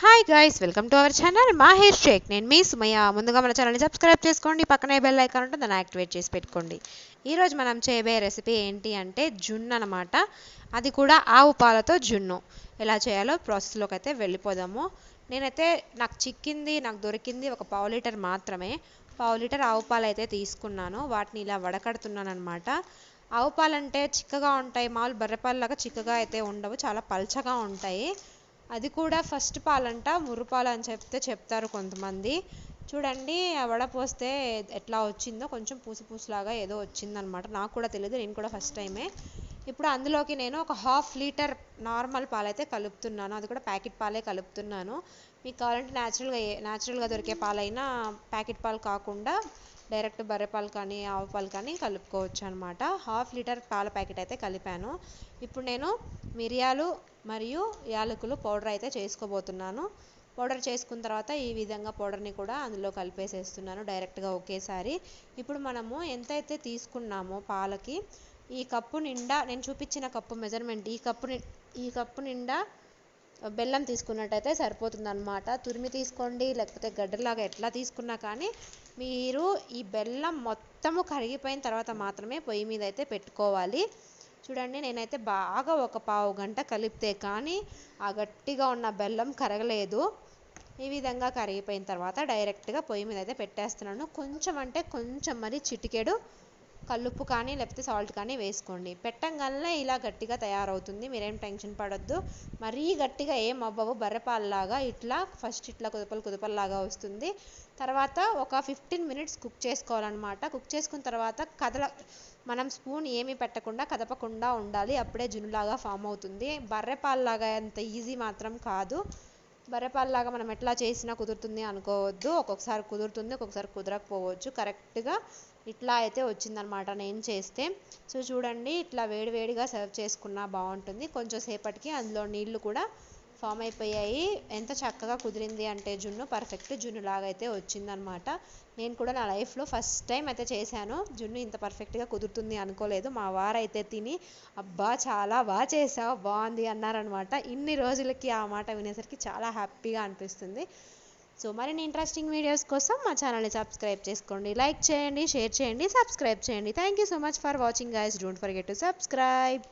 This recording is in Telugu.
Hi guys welcome to our channel Maher Shaikh నేను మీ సుమయ్య. ముందుగా మన ఛానల్ని సబ్స్క్రైబ్ చేసుకోండి. పక్కనే బెల్ ఐకాన్ ఉంటుంది. దాన్ని యాక్టివేట్ చేసి పెట్టుకోండి. ఈరోజు మనం చేయబోయే రెసిపీ ఏంటి అంటే జున్ను అనమాట అది కూడా ఆవు పాలతో జున్ను. ఎలా చేయాలో ప్రాసెస్లోకి అయితే వెళ్ళిపోదాము. నేనైతే నాకు చిక్కింది నాకు దొరికింది ఒక పావు లీటర్ మాత్రమే. పావు లీటర్ ఆవు పాలు అయితే తీసుకున్నాను. వాటిని ఇలా వడకడుతున్నాను అనమాట ఆవు పాలు అంటే చిక్కగా ఉంటాయి. మామూలు బర్రెపాలలాగా చిక్కగా అయితే ఉండవు. చాలా పల్చగా ఉంటాయి. అది కూడా ఫస్ట్ పాలంట ముర్రుపాలు అని చెప్తే చెప్తారు కొంతమంది. చూడండి వడ పోస్తే ఎట్లా వచ్చిందో కొంచెం పూసి పూసలాగా ఏదో వచ్చిందనమాట. నాకు కూడా తెలియదు నేను కూడా ఫస్ట్ టైమే. ఇప్పుడు అందులోకి నేను ఒక హాఫ్ లీటర్ నార్మల్ పాలైతే కలుపుతున్నాను. అది కూడా ప్యాకెట్ పాలే కలుపుతున్నాను. మీకు కావాలంటే న్యాచురల్గా ఏ న్యాచురల్గా దొరికే పాలైనా ప్యాకెట్ పాలు కాకుండా డైరెక్ట్ బర్రె పాలు కానీ ఆవు పాలు కానీ కలుపుకోవచ్చు అనమాట హాఫ్ లీటర్ పాల ప్యాకెట్ అయితే కలిపాను. ఇప్పుడు నేను మిరియాలు మరియు యాలకులు పౌడర్ అయితే చేసుకోబోతున్నాను. పౌడర్ చేసుకున్న తర్వాత ఈ విధంగా పౌడర్ని కూడా అందులో కలిపేసేస్తున్నాను డైరెక్ట్గా ఒకేసారి. ఇప్పుడు మనము ఎంతైతే తీసుకున్నామో పాలకి ఈ కప్పు నిండా నేను చూపించిన కప్పు మెజర్మెంట్ ఈ కప్పు ఈ కప్పు నిండా బెల్లం తీసుకున్నట్టయితే సరిపోతుంది అనమాట తురిమి తీసుకోండి లేకపోతే గడ్డలాగా ఎట్లా తీసుకున్నా కానీ మీరు ఈ బెల్లం మొత్తము కరిగిపోయిన తర్వాత మాత్రమే పొయ్యి మీద అయితే పెట్టుకోవాలి. చూడండి నేనైతే బాగా ఒక పావు గంట కలిపితే కానీ ఆ గట్టిగా ఉన్న బెల్లం కరగలేదు. ఈ విధంగా కరిగిపోయిన తర్వాత డైరెక్ట్గా పొయ్యి మీద అయితే పెట్టేస్తున్నాను. కొంచెం అంటే కొంచెం మరి చిటికెడు కల్లుప్పు కానీ లేకపోతే సాల్ట్ కానీ వేసుకోండి. పెట్టంగానే ఇలా గట్టిగా తయారవుతుంది. మీరేం టెన్షన్ పడొద్దు. మరీ గట్టిగా ఏం అవ్వవు. బర్రెపాలలాగా ఇట్లా ఫస్ట్ ఇట్లా కుదపలు కుదపల్లాగా వస్తుంది. తర్వాత ఒక ఫిఫ్టీన్ మినిట్స్ కుక్ చేసుకోవాలన్నమాట. కుక్ చేసుకున్న తర్వాత కదల మనం స్పూన్ ఏమీ పెట్టకుండా కదపకుండా ఉండాలి. అప్పుడే జునులాగా ఫామ్ అవుతుంది. బర్రెపాలలాగా అంత ఈజీ మాత్రం కాదు. బర్రెపాలలాగా మనం ఎట్లా చేసినా కుదురుతుంది అనుకోవద్దు. ఒక్కొక్కసారి కుదురుతుంది ఒక్కొక్కసారి కుదరకపోవచ్చు. కరెక్ట్గా ఇట్లా అయితే వచ్చిందనమాట నేను చేస్తే. సో చూడండి ఇట్లా వేడివేడిగా సర్వ్ చేసుకున్నా బాగుంటుంది. కొంచెం సేపటికి అందులో నీళ్ళు కూడా ఫామ్ అయిపోయాయి. ఎంత చక్కగా కుదిరింది అంటే జున్ను పర్ఫెక్ట్ జున్ను లాగా అయితే వచ్చిందనమాట నేను కూడా నా లైఫ్లో ఫస్ట్ టైం అయితే చేశాను. జున్ను ఇంత పర్ఫెక్ట్గా కుదురుతుంది అనుకోలేదు. మా వారైతే తిని అబ్బా చాలా బాగా చేసావు బాగుంది అన్నారనమాట ఇన్ని రోజులకి ఆ మాట వినేసరికి చాలా హ్యాపీగా అనిపిస్తుంది. సో మరిన్ని ఇంట్రెస్టింగ్ వీడియోస్ కోసం మా ఛానల్ని సబ్స్క్రైబ్ చేసుకోండి. లైక్ చేయండి షేర్ చేయండి సబ్స్క్రైబ్ చేయండి. Thank you so much for watching guys don't forget to subscribe